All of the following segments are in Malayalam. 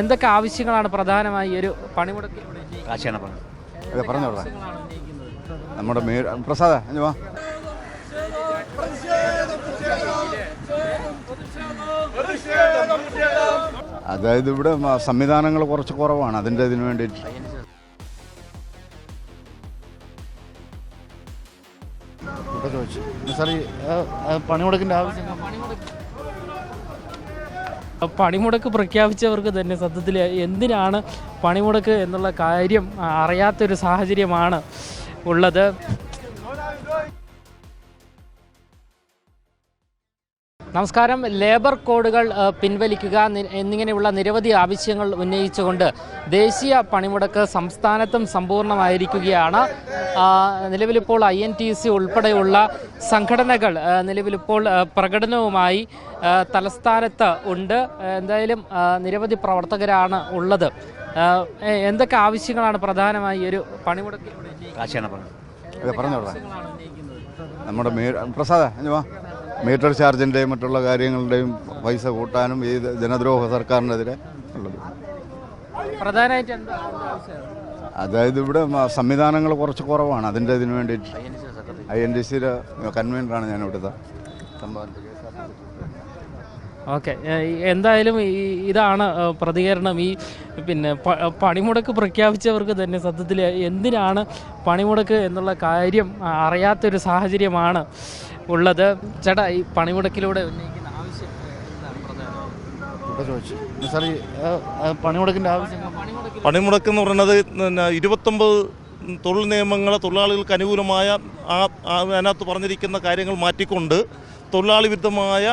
എന്തൊക്കെ ആവശ്യങ്ങളാണ് പ്രധാനമായി ഒരു പണിമുടക്കിലൂടെ? കാശിയാണ് പറഞ്ഞത്. അതെ പറഞ്ഞോളാം. ആവശ്യങ്ങളാണ് ഉന്നയിക്കുന്നത്? നമ്മുടെ പ്രസാദ ഇഞ്ഞ് അതായത് ഇവിടെ സംവിധാനങ്ങൾ കുറച്ച് കുറവാണ്. അതിന്റെ ഇതിന് വേണ്ടിയിട്ട്. ചോദിച്ചു. സാർ പണിമുടക്കിന്റെ ആവശ്യം പണിമുടക്ക് പ്രഖ്യാപിച്ചവർക്ക് തന്നെ സത്യത്തിൽ എന്തിനാണ് പണിമുടക്ക് എന്നുള്ള കാര്യം അറിയാത്തൊരു സാഹചര്യമാണ് ഉള്ളത്. നമസ്കാരം. ലേബർ കോഡുകൾ പിൻവലിക്കുക എന്നിങ്ങനെയുള്ള നിരവധി ആവശ്യങ്ങൾ ഉന്നയിച്ചുകൊണ്ട് ദേശീയ പണിമുടക്ക് സംസ്ഥാനത്തും സമ്പൂർണമായിരിക്കുകയാണ് നിലവിലിപ്പോൾ ഐ എൻ ടി സി ഉൾപ്പെടെയുള്ള സംഘടനകൾ നിലവിലിപ്പോൾ പ്രകടനവുമായി തലസ്ഥാനത്ത് ഉണ്ട്. എന്തായാലും നിരവധി പ്രവർത്തകരാണ് ഉള്ളത്. എന്തൊക്കെ ആവശ്യങ്ങളാണ് പ്രധാനമായി ഒരു പണിമുടക്കിലൂടെ പറഞ്ഞോളാം? നമ്മുടെ പ്രസാദ മീറ്റർ ചാർജിന്റെയും മറ്റുള്ള കാര്യങ്ങളുടെയും പൈസ കൂട്ടാനും ഈ ജനദ്രോഹ സർക്കാരിനെതിരെ ഉള്ളത്. പ്രധാനമായിട്ട് അതായത് ഇവിടെ സംവിധാനങ്ങൾ കുറച്ച് കുറവാണ്. അതിന്റെ ഇതിന് വേണ്ടിയിട്ട് ഐ എൻ ഡി സിയുടെ കൺവീനറാണ് ഞാൻ ഇവിടുത്തെ ഓക്കെ. എന്തായാലും ഈ ഇതാണ് പ്രതികരണം. ഈ പിന്നെ പണിമുടക്ക് പ്രഖ്യാപിച്ചവർക്ക് തന്നെ സത്യത്തിൽ എന്തിനാണ് പണിമുടക്ക് എന്നുള്ള കാര്യം അറിയാത്തൊരു സാഹചര്യമാണ്. ഉള്ളത്. ചേട്ടാ ഈ പണിമുടക്കിലൂടെ ഉന്നയിക്കുന്ന ആവശ്യം എന്താണ്? പ്രധാനം. ഇവിടെ ചോദിച്ചു. സാർ ഈ പണിമുടക്കിന്റെ ആവശ്യം പണിമുടക്ക് എന്ന് പറയുന്നത് പിന്നെ ഇരുപത്തൊമ്പത് തൊഴിൽ നിയമങ്ങളെ തൊഴിലാളികൾക്ക് അനുകൂലമായ ആ അതിനകത്ത് പറഞ്ഞിരിക്കുന്ന കാര്യങ്ങൾ മാറ്റിക്കൊണ്ട് തൊഴിലാളി വിരുദ്ധമായ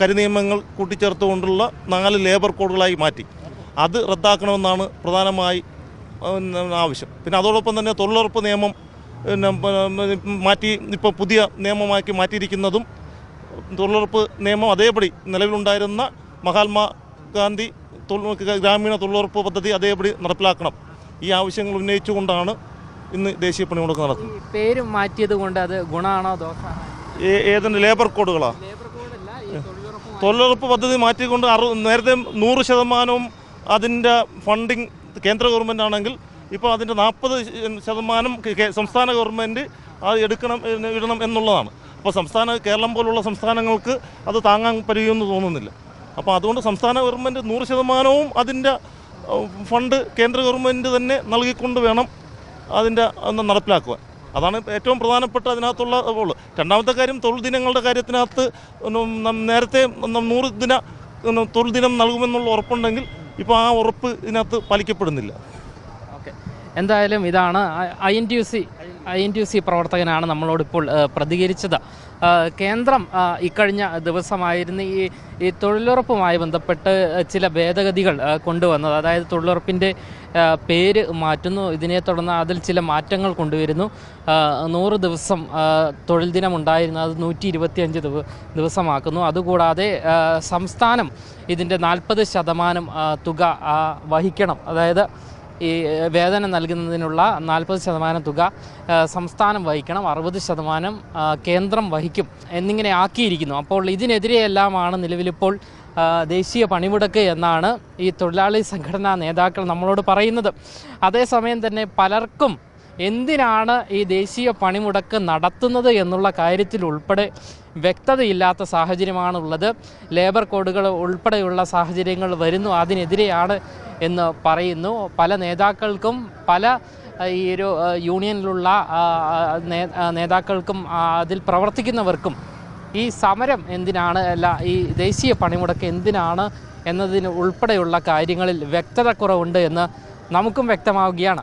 കരിനിയമങ്ങൾ കൂട്ടിച്ചേർത്തുകൊണ്ടുള്ള നാല് ലേബർ കോഡുകളായി മാറ്റി. അത് റദ്ദാക്കണമെന്നാണ് പ്രധാനമായി ആവശ്യം. പിന്നെ അതോടൊപ്പം തന്നെ തൊഴിലുറപ്പ് നിയമം മാറ്റി ഇപ്പോൾ പുതിയ നിയമമാക്കി മാറ്റിയിരിക്കുന്നതും തൊഴിലുറപ്പ് നിയമം അതേപടി നിലവിലുണ്ടായിരുന്ന മഹാത്മാ ഗാന്ധി ഗ്രാമീണ തൊഴിലുറപ്പ് പദ്ധതി അതേപടി നടപ്പിലാക്കണം. ഈ ആവശ്യങ്ങൾ ഉന്നയിച്ചുകൊണ്ടാണ് ഇന്ന് ദേശീയ പണിമുടക്ക് നടക്കുന്നത്. പേര് മാറ്റിയത് കൊണ്ട് അത് ഗുണമാണോ ദോഷമാണോ ഏ- ഏതിന് ലേബർ കോഡുകളാ? തൊഴിലുറപ്പ് പദ്ധതി മാറ്റിക്കൊണ്ട് അറു നേരത്തെ നൂറ് ശതമാനവും അതിന്റെ ഫണ്ടിങ് കേന്ദ്ര ഗവൺമെന്റ് ആണെങ്കിൽ ഇപ്പോൾ അതിന്റെ നാൽപ്പത് ശതമാനം സംസ്ഥാന ഗവൺമെന്റ് അത് എടുക്കണം ഇടണം എന്നുള്ളതാണ്. അപ്പോൾ സംസ്ഥാന കേരളം പോലുള്ള സംസ്ഥാനങ്ങൾക്ക് അത് താങ്ങാൻ പറ്റുമെന്ന് തോന്നുന്നില്ല. അപ്പോൾ അതുകൊണ്ട് സംസ്ഥാന ഗവൺമെന്റ് നൂറ് ശതമാനവും അതിന്റെ ഫണ്ട് കേന്ദ്ര ഗവൺമെന്റ് തന്നെ നൽകിക്കൊണ്ട് വേണം അതിന്റെ ഒന്ന് നടപ്പിലാക്കുവാൻ. അതാണ് ഏറ്റവും പ്രധാനപ്പെട്ട അതിനകത്തുള്ള ഉള്ളു രണ്ടാമത്തെ കാര്യം തൊഴിൽ ദിനങ്ങളുടെ കാര്യത്തിനകത്ത് നേരത്തെ നൂറ് ദിന തൊഴിൽ ദിനം നൽകുമെന്നുള്ള ഉറപ്പുണ്ടെങ്കിൽ ഇപ്പോൾ ആ ഉറപ്പ് ഇതിനകത്ത് പാലിക്കപ്പെടുന്നില്ല. എന്തായാലും ഇതാണ് I N T I N T C പ്രവർത്തകനാണ് നമ്മളോടിപ്പോൾ പ്രതികരിച്ചത്. കേന്ദ്രം ഇക്കഴിഞ്ഞ ദിവസമായിരുന്നു ഈ ഈ തൊഴിലുറപ്പുമായി ബന്ധപ്പെട്ട് ചില ഭേദഗതികൾ കൊണ്ടുവന്നത്. അതായത് തൊഴിലുറപ്പിന്റെ പേര് മാറ്റുന്നു. ഇതിനെ തുടർന്ന് അതിൽ ചില മാറ്റങ്ങൾ കൊണ്ടുവരുന്നു. നൂറ് ദിവസം തൊഴിൽ ദിനം ഉണ്ടായിരുന്നു. അത് നൂറ്റി ഇരുപത്തിയഞ്ച് ദിവസമാക്കുന്നു. അതുകൂടാതെ സംസ്ഥാനം ഇതിന്റെ നാൽപ്പത് ശതമാനം തുക വഹിക്കണം. അതായത് ഈ വേതനം നൽകുന്നതിനുള്ള നാൽപ്പത് ശതമാനം തുക സംസ്ഥാനം വഹിക്കണം അറുപത് ശതമാനം കേന്ദ്രം വഹിക്കും എന്നിങ്ങനെ ആക്കിയിരിക്കുന്നു. അപ്പോൾ ഇതിനെതിരെയെല്ലാമാണ് നിലവിലിപ്പോൾ ദേശീയ പണിമുടക്ക് എന്നാണ് ഈ തൊഴിലാളി സംഘടനാ നേതാക്കൾ നമ്മളോട് പറയുന്നത്. അതേസമയം തന്നെ പലർക്കും എന്തിനാണ് ഈ ദേശീയ പണിമുടക്ക് നടത്തുന്നത് എന്നുള്ള കാര്യത്തിൽ ഉൾപ്പെടെ വ്യക്തതയില്ലാത്ത സാഹചര്യമാണുള്ളത്. ലേബർ കോഡുകൾ ഉൾപ്പെടെയുള്ള സാഹചര്യങ്ങൾ വരുന്നു അതിനെതിരെയാണ് എന്ന് പറയുന്നു. പല നേതാക്കൾക്കും പല ഈ ഒരു യൂണിയനിലുള്ള നേതാക്കൾക്കും അതിൽ പ്രവർത്തിക്കുന്നവർക്കും ഈ സമരം എന്തിനാണ് അല്ല ഈ ദേശീയ പണിമുടക്ക് എന്തിനാണ് എന്നതിന് ഉൾപ്പെടെയുള്ള കാര്യങ്ങളിൽ വ്യക്തത കുറവുണ്ട് എന്ന് നമുക്കും വ്യക്തമാവുകയാണ്.